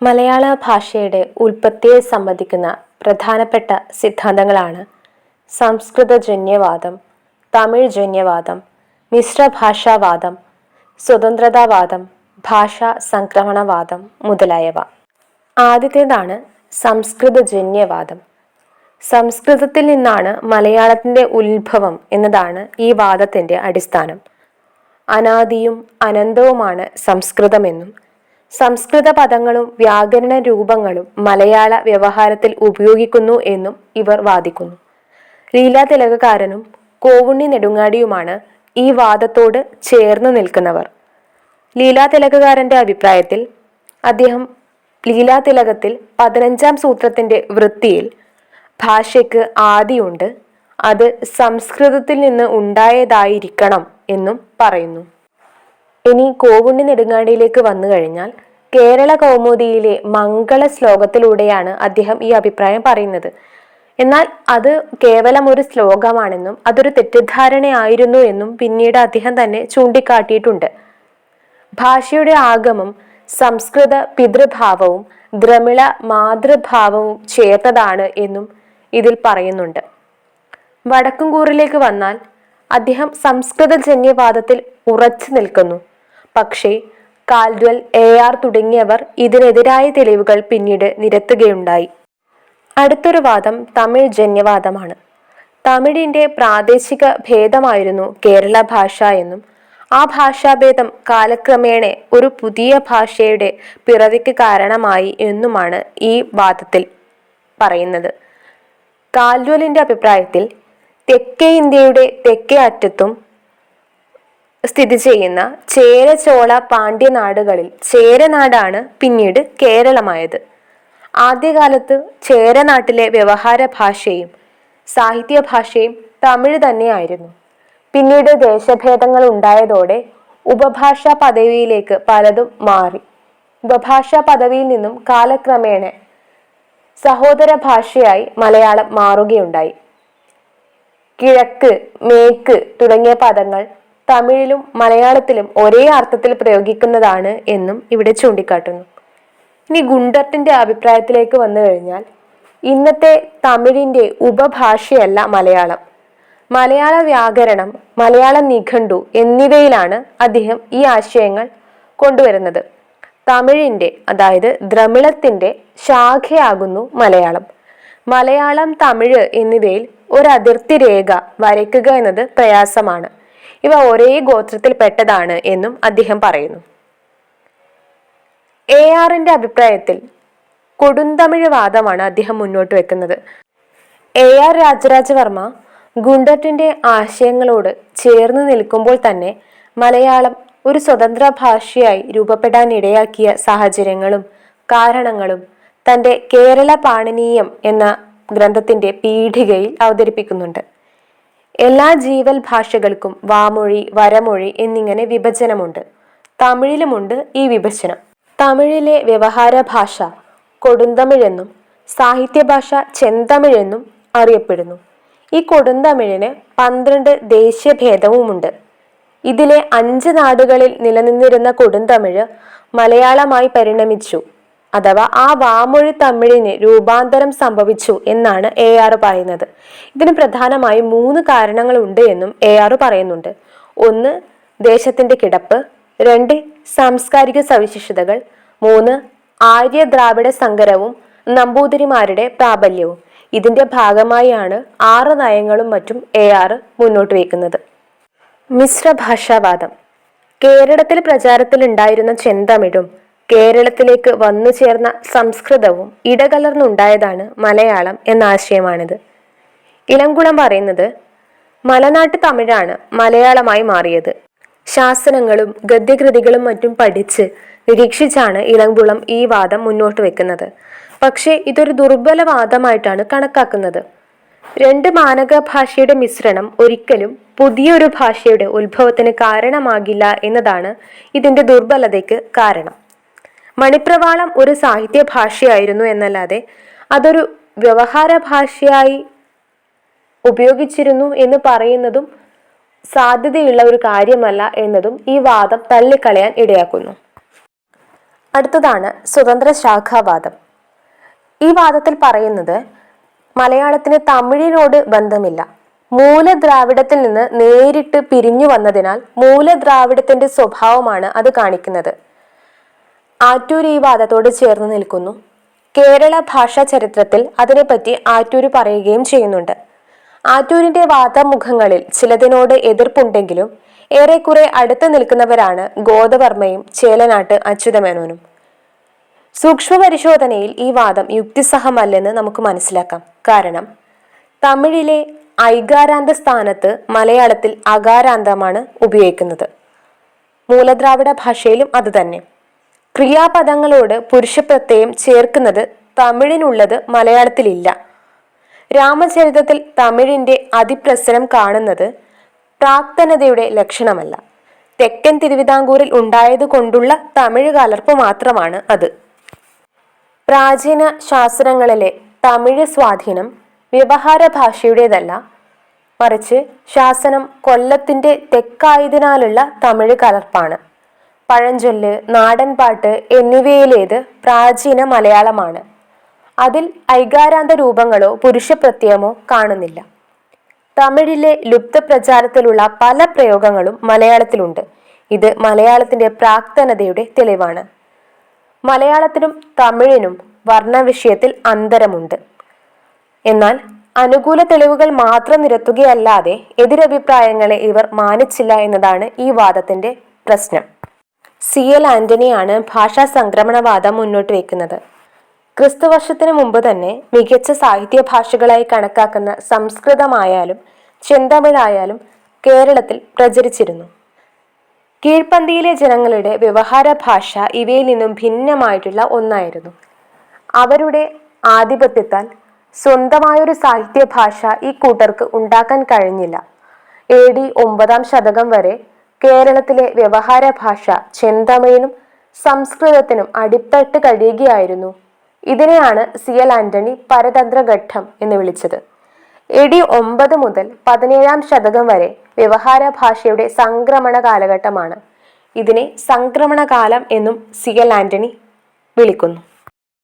മലയാള ഭാഷയുടെ ഉൽപ്പത്തിയെ സംബന്ധിക്കുന്ന പ്രധാനപ്പെട്ട സിദ്ധാന്തങ്ങളാണ് സംസ്കൃതജന്യവാദം തമിഴ് ജന്യവാദം മിശ്രഭാഷാവാദം സ്വതന്ത്രതാവാദം ഭാഷാ സംക്രമണവാദം മുതലായവ. ആദ്യത്തേതാണ് സംസ്കൃതജന്യവാദം. സംസ്കൃതത്തിൽ നിന്നാണ് മലയാളത്തിന്റെ ഉത്ഭവം എന്നതാണ് ഈ വാദത്തിന്റെ അടിസ്ഥാനം. അനാദിയും അനന്തവുമാണ് സംസ്കൃതമെന്നും സംസ്കൃത പദങ്ങളും വ്യാകരണ രൂപങ്ങളും മലയാള വ്യവഹാരത്തിൽ ഉപയോഗിക്കുന്നു എന്നും ഇവർ വാദിക്കുന്നു. ലീലാ തിലകക്കാരനും കോവുണ്ണി നെടുങ്ങാടിയുമാണ് ഈ വാദത്തോട് ചേർന്ന് നിൽക്കുന്നവർ. ലീലാ തിലകക്കാരന്റെ അഭിപ്രായത്തിൽ അദ്ദേഹം ലീലാ തിലകത്തിൽ പതിനഞ്ചാം സൂത്രത്തിന്റെ വൃത്തിയിൽ ഭാഷയ്ക്ക് ആദിയുണ്ട്. അത് സംസ്കൃതത്തിൽ നിന്ന് ഉണ്ടായതായിരിക്കണം എന്നും പറയുന്നു. ഇനി കോവുണ്ണി നെടുങ്ങാടിയിലേക്ക് വന്നു കഴിഞ്ഞാൽ കേരള കൗമുദിയിലെ മംഗള ശ്ലോകത്തിലൂടെയാണ് അദ്ദേഹം ഈ അഭിപ്രായം പറയുന്നത്. എന്നാൽ അത് കേവലം ഒരു ശ്ലോകമാണെന്നും അതൊരു തെറ്റിദ്ധാരണയായിരുന്നു എന്നും പിന്നീട് അദ്ദേഹം തന്നെ ചൂണ്ടിക്കാട്ടിയിട്ടുണ്ട്. ഭാഷയുടെ ആഗമം സംസ്കൃത പിതൃഭാവവും ദ്രമിള മാതൃഭാവവും ചേർത്തതാണ് എന്നും ഇതിൽ പറയുന്നുണ്ട്. വടക്കുംകൂറിലേക്ക് വന്നാൽ അദ്ദേഹം സംസ്കൃത ജന്യവാദത്തിൽ ഉറച്ചു നിൽക്കുന്നു. പക്ഷേ കാൽഡ്വൽ എ ആർ തുടങ്ങിയവർ ഇതിനെതിരായ തെളിവുകൾ പിന്നീട് നിരത്തുകയുണ്ടായി. അടുത്തൊരു വാദം തമിഴ് ജന്യവാദമാണ്. തമിഴിന്റെ പ്രാദേശിക ഭേദമായിരുന്നു കേരള ഭാഷ എന്നും ആ ഭാഷാഭേദം കാലക്രമേണ ഒരു പുതിയ ഭാഷയുടെ പിറവിക്ക് കാരണമായി എന്നുമാണ് ഈ വാദത്തിൽ പറയുന്നത്. കാൽവലിന്റെ അഭിപ്രായത്തിൽ തെക്കേ ഇന്ത്യയുടെ തെക്കേ അറ്റത്തും സ്ഥിതി ചെയ്യുന്ന ചേര ചോള പാണ്ഡ്യ നാടുകളിൽ ചേരനാടാണ് പിന്നീട് കേരളമായത്. ആദ്യകാലത്ത് ചേരനാട്ടിലെ വ്യവഹാര ഭാഷയും സാഹിത്യ ഭാഷയും തമിഴ് തന്നെയായിരുന്നു. പിന്നീട് ദേശഭേദങ്ങൾ ഉണ്ടായതോടെ ഉപഭാഷാ പദവിയിലേക്ക് പലതും മാറി. ഉപഭാഷാ പദവിയിൽ നിന്നും കാലക്രമേണ സഹോദര ഭാഷയായി മലയാളം മാറുകയുണ്ടായി. കിഴക്ക് മേക്ക് തുടങ്ങിയ പദങ്ങൾ തമിഴിലും മലയാളത്തിലും ഒരേ അർത്ഥത്തിൽ പ്രയോഗിക്കുന്നതാണ് എന്നും ഇവിടെ ചൂണ്ടിക്കാട്ടുന്നു. ഇനി ഗുണ്ടർട്ടിന്റെ അഭിപ്രായത്തിലേക്ക് വന്നു കഴിഞ്ഞാൽ ഇന്നത്തെ തമിഴിന്റെ ഉപഭാഷയല്ല മലയാളം. മലയാള വ്യാകരണം മലയാള നിഘണ്ടു എന്നിവയിലാണ് അദ്ദേഹം ഈ ആശയങ്ങൾ കൊണ്ടുവരുന്നത്. തമിഴിന്റെ അതായത് ദ്രമിളത്തിന്റെ ശാഖയാകുന്നു മലയാളം. മലയാളം തമിഴ് എന്നിവയിൽ ഒരു അതിർത്തി രേഖ വരയ്ക്കുക എന്നത് പ്രയാസമാണ്. ഇവ ഒരേ ഗോത്രത്തിൽപ്പെട്ടതാണ് എന്നും അദ്ദേഹം പറയുന്നു. എ ആറിന്റെ അഭിപ്രായത്തിൽ കൊടുന്തമിഴ് വാദമാണ് അദ്ദേഹം മുന്നോട്ട് വെക്കുന്നത്. എ ആർ രാജരാജവർമ്മ ഗുണ്ടറ്റിന്റെ ആശയങ്ങളോട് ചേർന്ന് നിൽക്കുമ്പോൾ തന്നെ മലയാളം ഒരു സ്വതന്ത്ര ഭാഷയായി രൂപപ്പെടാൻ ഇടയാക്കിയ സാഹചര്യങ്ങളും കാരണങ്ങളും തന്റെ കേരള പാണനീയം എന്ന ഗ്രന്ഥത്തിന്റെ പീഠികയിൽ അവതരിപ്പിക്കുന്നുണ്ട്. എല്ലാ ജീവൽ ഭാഷകൾക്കും വാമൊഴി വരമൊഴി എന്നിങ്ങനെ വിഭജനമുണ്ട്. തമിഴിലുമുണ്ട് ഈ വിഭജനം. തമിഴിലെ വ്യവഹാര ഭാഷ കൊടുന്തമിഴെന്നും സാഹിത്യഭാഷ ചെന്തമിഴെന്നും അറിയപ്പെടുന്നു. ഈ കൊടുന്തമിഴിന് പന്ത്രണ്ട് ദേശീയഭേദവുമുണ്ട്. ഇതിലെ അഞ്ച് നാടുകളിൽ നിലനിന്നിരുന്ന കൊടുന്തമിഴ് മലയാളമായി പരിണമിച്ചു. അഥവാ ആ വാമൊഴി തമിഴിന് രൂപാന്തരം സംഭവിച്ചു എന്നാണ് എ ആർ പറയുന്നത്. ഇതിന് പ്രധാനമായും മൂന്ന് കാരണങ്ങളുണ്ട് എന്നും എ ആർ പറയുന്നുണ്ട്. ഒന്ന് ദേശത്തിന്റെ കിടപ്പ്. രണ്ട് സാംസ്കാരിക സവിശേഷതകൾ. മൂന്ന് ആര്യ ദ്രാവിഡ സങ്കരവും നമ്പൂതിരിമാരുടെ പ്രാബല്യവും. ഇതിന്റെ ഭാഗമായാണ് ആറ് നയങ്ങളും മറ്റും എ ആർ മുന്നോട്ട് വയ്ക്കുന്നത് മിശ്രഭാഷാവാദം. കേരളത്തിൽ പ്രചാരത്തിലുണ്ടായിരുന്ന ചെന്തമിഴും കേരളത്തിലേക്ക് വന്നു ചേർന്ന സംസ്കൃതവും ഇടകലർന്നുണ്ടായതാണ് മലയാളം എന്ന ആശയമാണിത്. ഇളംകുളം പറയുന്നത് മലനാട്ട് തമിഴാണ് മലയാളമായി മാറിയത്. ശാസനങ്ങളും ഗദ്യകൃതികളും മറ്റും പഠിച്ച് നിരീക്ഷിച്ചാണ് ഇളംകുളം ഈ വാദം മുന്നോട്ട് വെക്കുന്നത്. പക്ഷേ ഇതൊരു ദുർബല വാദമായിട്ടാണ് കണക്കാക്കുന്നത്. രണ്ട് മാനക ഭാഷയുടെ മിശ്രണം ഒരിക്കലും പുതിയൊരു ഭാഷയുടെ ഉത്ഭവത്തിന് കാരണമാകില്ല എന്നതാണ് ഇതിന്റെ ദുർബലതയ്ക്ക് കാരണം. മണിപ്രവാളം ഒരു സാഹിത്യ ഭാഷയായിരുന്നു എന്നല്ലാതെ അതൊരു വ്യവഹാര ഭാഷയായി ഉപയോഗിച്ചിരുന്നു എന്ന് പറയുന്നതും സാധ്യതയുള്ള ഒരു കാര്യമല്ല എന്നതും ഈ വാദം തള്ളിക്കളയാൻ ഇടയാക്കുന്നു. അടുത്തതാണ് സ്വതന്ത്ര ശാഖാവാദം ഈ വാദത്തിൽ പറയുന്നത് മലയാളത്തിന് തമിഴിനോട് ബന്ധമില്ല. മൂലദ്രാവിഡത്തിൽ നിന്ന് നേരിട്ട് പിരിഞ്ഞു വന്നതിനാൽ മൂലദ്രാവിഡത്തിന്റെ സ്വഭാവമാണ് അത് കാണിക്കുന്നത്. ആറ്റൂർ ഈ വാദത്തോട് ചേർന്ന് നിൽക്കുന്നു. കേരള ഭാഷാ ചരിത്രത്തിൽ അതിനെപ്പറ്റി ആറ്റൂര് പറയുകയും ചെയ്യുന്നുണ്ട്. ആറ്റൂരിന്റെ വാദമുഖങ്ങളിൽ ചിലതിനോട് എതിർപ്പുണ്ടെങ്കിലും ഏറെക്കുറെ അടുത്ത് നിൽക്കുന്നവരാണ് ഗോദവർമ്മയും ചേലനാട്ട് അച്യുതമേനോനും. സൂക്ഷ്മ പരിശോധനയിൽ ഈ വാദം യുക്തിസഹമല്ലെന്ന് നമുക്ക് മനസ്സിലാക്കാം. കാരണം തമിഴിലെ ഐകാരാന്ത സ്ഥാനത്ത് മലയാളത്തിൽ അകാരാന്തമാണ് ഉപയോഗിക്കുന്നത്. മൂലദ്രാവിഡ ഭാഷയിലും അതുതന്നെ ക്രിയാപദങ്ങളോട് പുരുഷപ്രത്യയം ചേർക്കുന്നത് തമിഴിനുള്ളത് മലയാളത്തിലില്ല. രാമചരിതത്തിൽ തമിഴിന്റെ അതിപ്രസരം കാണുന്നത് പ്രാക്തനതയുടെ ലക്ഷണമല്ല. തെക്കൻ തിരുവിതാംകൂറിൽ ഉണ്ടായത് കൊണ്ടുള്ള തമിഴ് കലർപ്പ് മാത്രമാണ് അത്. പ്രാചീന ശാസ്ത്രങ്ങളിലെ തമിഴ് സ്വാധീനം വ്യവഹാര ഭാഷയുടേതല്ല. മറിച്ച് ശാസനം കൊല്ലത്തിന്റെ തെക്കായതിനാലുള്ള തമിഴ് കലർപ്പാണ്. പഴഞ്ചൊല്ല് നാടൻപാട്ട് എന്നിവയിലേത് പ്രാചീന മലയാളമാണ്. അതിൽ ഐകാരാന്ത രൂപങ്ങളോ പുരുഷപ്രത്യയമോ കാണുന്നില്ല. തമിഴിലെ ലുപ്തപ്രചാരത്തിലുള്ള പല പ്രയോഗങ്ങളും മലയാളത്തിലുണ്ട്. ഇത് മലയാളത്തിന്റെ പ്രാക്തനതയുടെ തെളിവാണ്. മലയാളത്തിനും തമിഴിനും വർണവിഷയത്തിൽ അന്തരമുണ്ട്. എന്നാൽ അനുകൂല തെളിവുകൾ മാത്രം നിരത്തുകയല്ലാതെ എതിരഭിപ്രായങ്ങളെ ഇവർ മാനിച്ചില്ല എന്നതാണ് ഈ വാദത്തിന്റെ പ്രശ്നം. സി എൽ ആന്റണിയാണ് ഭാഷാ സംക്രമണവാദം മുന്നോട്ട് വയ്ക്കുന്നത് ക്രിസ്തുവർഷത്തിനു മുമ്പ് തന്നെ മികച്ച സാഹിത്യ ഭാഷകളായി കണക്കാക്കുന്ന സംസ്കൃതമായാലും ചെന്തമിഴായാലും കേരളത്തിൽ പ്രചരിച്ചിരുന്നു. കീഴ്പന്തിയിലെ ജനങ്ങളുടെ വ്യവഹാര ഭാഷ ഇവയിൽ നിന്നും ഭിന്നമായിട്ടുള്ള ഒന്നായിരുന്നു. അവരുടെ ആധിപത്യത്താൽ സ്വന്തമായൊരു സാഹിത്യ ഭാഷ ഈ കൂട്ടർക്ക് ഉണ്ടാക്കാൻ കഴിഞ്ഞില്ല. എ ഡി ഒമ്പതാം ശതകം വരെ കേരളത്തിലെ വ്യവഹാര ഭാഷ ചെന്തമിഴിനും സംസ്കൃതത്തിനും അടിത്തട്ട് കഴിയുകയായിരുന്നു. ഇതിനെയാണ് സി എൽ ആന്റണി പരതന്ത്രഘട്ടം എന്ന് വിളിച്ചത്. എ ഡി ഒമ്പത് മുതൽ പതിനേഴാം ശതകം വരെ വ്യവഹാര ഭാഷയുടെ സംക്രമണ കാലഘട്ടമാണ്. ഇതിനെ സംക്രമണകാലം എന്നും സി എൽ ആന്റണി വിളിക്കുന്നു.